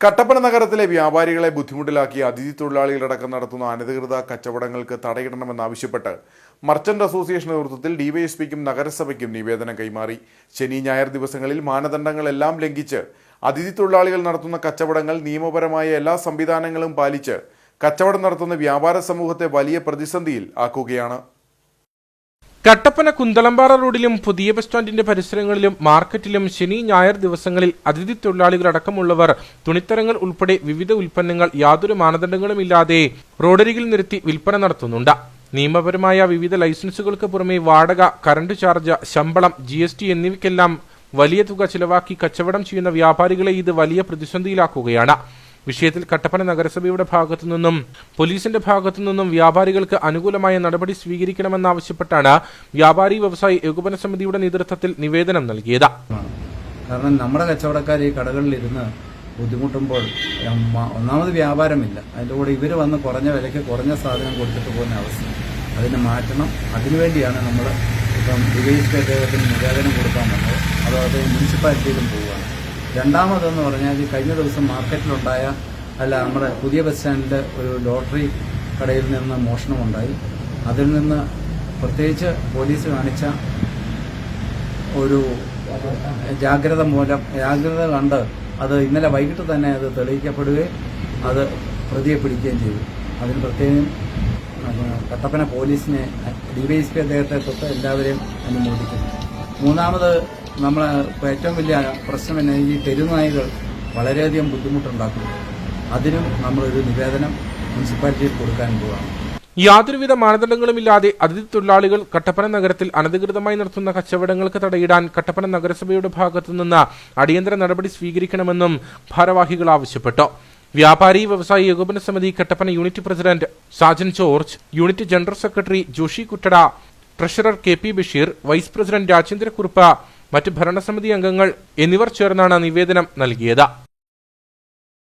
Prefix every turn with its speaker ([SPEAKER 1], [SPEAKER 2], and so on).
[SPEAKER 1] കട്ടപ്പന നഗരത്തിലെ വ്യാപാരികളെ ബുദ്ധിമുട്ടിലാക്കി അതിഥി തൊഴിലാളികളടക്കം നടത്തുന്ന അനധികൃത കച്ചവടങ്ങൾക്ക് തടയിടണമെന്നാവശ്യപ്പെട്ട് മർച്ചന്റ് അസോസിയേഷൻ നേതൃത്വത്തിൽ ഡിവൈഎസ്പിക്കും നഗരസഭയ്ക്കും നിവേദനം കൈമാറി. ശനി ഞായർ ദിവസങ്ങളിൽ മാനദണ്ഡങ്ങളെല്ലാം ലംഘിച്ച് അതിഥി തൊഴിലാളികൾ നടത്തുന്ന കച്ചവടങ്ങൾ നിയമപരമായ എല്ലാ സംവിധാനങ്ങളും പാലിച്ച് കച്ചവടം നടത്തുന്ന വ്യാപാര സമൂഹത്തെ വലിയ പ്രതിസന്ധിയിൽ ആക്കുകയാണ്.
[SPEAKER 2] കട്ടപ്പന കുന്തളമ്പാറ റോഡിലും പുതിയ ബസ് സ്റ്റാൻഡിന്റെ പരിസരങ്ങളിലും മാർക്കറ്റിലും ശനി ഞായർ ദിവസങ്ങളിൽ അതിഥി തൊഴിലാളികളടക്കമുള്ളവർ തുണിത്തരങ്ങൾ ഉൾപ്പെടെ വിവിധ ഉൽപ്പന്നങ്ങൾ യാതൊരു മാനദണ്ഡങ്ങളുമില്ലാതെ റോഡരികിൽ നിർത്തി വിൽപ്പന നടത്തുന്നുണ്ട്. നിയമപരമായ വിവിധ ലൈസൻസുകൾക്ക് പുറമെ വാടക കറണ്ട് ചാർജ് ശമ്പളം ജി എസ് ടി എന്നിവയ്ക്കെല്ലാം വലിയ തുക ചിലവാക്കി കച്ചവടം ചെയ്യുന്ന വ്യാപാരികളെ ഇത് വലിയ പ്രതിസന്ധിയിലാക്കുകയാണ്. വിഷയത്തിൽ കട്ടപ്പന നഗരസഭയുടെ ഭാഗത്തു നിന്നും പോലീസിന്റെ ഭാഗത്തു നിന്നും വ്യാപാരികൾക്ക് അനുകൂലമായ നടപടി സ്വീകരിക്കണമെന്നാവശ്യപ്പെട്ടാണ് വ്യാപാരി വ്യവസായി ഏകോപന സമിതിയുടെ നേതൃത്വത്തിൽ നിവേദനം നൽകിയത്.
[SPEAKER 3] കാരണം നമ്മുടെ കച്ചവടക്കാർ ഈ കടകളിൽ ഇരുന്ന് ബുദ്ധിമുട്ടുമ്പോൾ ഒന്നാമത് വ്യാപാരമില്ല. അതിന്റെ കൂടെ ഇവർ വന്ന് കുറഞ്ഞ വിലയ്ക്ക് കുറഞ്ഞ സാധനം കൊടുത്തിട്ട് പോകുന്ന അവസ്ഥ. അതിനെ മാറ്റണം. അതിനുവേണ്ടിയാണ് നമ്മൾ ഇപ്പം ഡിവൈസ് അദ്ദേഹത്തിന് നിവേദനം കൊടുക്കാൻ വന്നത്. അതത് മുനിസിപ്പാലിറ്റിയിലും പോവുകയാണ്. രണ്ടാമതെന്ന് പറഞ്ഞാൽ കഴിഞ്ഞ ദിവസം മാർക്കറ്റിലുണ്ടായ അല്ല നമ്മുടെ പുതിയ ബസ് സ്റ്റാൻഡിന്റെ ഒരു ലോട്ടറി കടയിൽ നിന്ന് മോഷണമുണ്ടായി. അതിൽ നിന്ന് പ്രത്യേകിച്ച് പോലീസ് കാണിച്ച ഒരു ജാഗ്രത മൂലം ജാഗ്രത കണ്ട് അത് ഇന്നലെ വൈകിട്ട് തന്നെ അത് തെളിയിക്കപ്പെടുകയും അത് പ്രതിയെ പിടിക്കുകയും ചെയ്തു. അതിന് പ്രത്യേകം കട്ടപ്പന പോലീസിനെ ഡിവൈഎസ്പി അദ്ദേഹത്തെ തൊട്ട് എല്ലാവരെയും അനുമോദിക്കുന്നു. മൂന്നാമത് നമ്മൾ ഏറ്റവും വലിയ പ്രശ്നം എന്നെ ഈ തെരുനായകൾ വളരെയധികം ബുദ്ധിമുട്ടുണ്ടാക്കുന്നു. അതിനും നമ്മളൊരു നിവേദനം മുനിസിപ്പാലിറ്റിയിൽ കൊടുക്കാൻ പോവാണ്.
[SPEAKER 2] യാതൊരുവിധ മാനദണ്ഡങ്ങളുമില്ലാതെ അതിഥി തൊഴിലാളികൾ കട്ടപ്പന നഗരത്തിൽ അനധികൃതമായി നടത്തുന്ന കച്ചവടങ്ങൾക്ക് തടയിടാൻ കട്ടപ്പന നഗരസഭയുടെ ഭാഗത്തുനിന്ന് അടിയന്തര നടപടി സ്വീകരിക്കണമെന്നും ഭാരവാഹികൾ ആവശ്യപ്പെട്ടു. വ്യാപാരി വ്യവസായി ഏകോപന സമിതി Kattappana unit president Sajan George unit general secretary Joshy Kuttada treasurer K P Basheer vice president Rajendrakurup മറ്റ് ഭരണസമിതി അംഗങ്ങൾ എന്നിവർ ചേർന്നാണ് നിവേദനം നൽകിയത്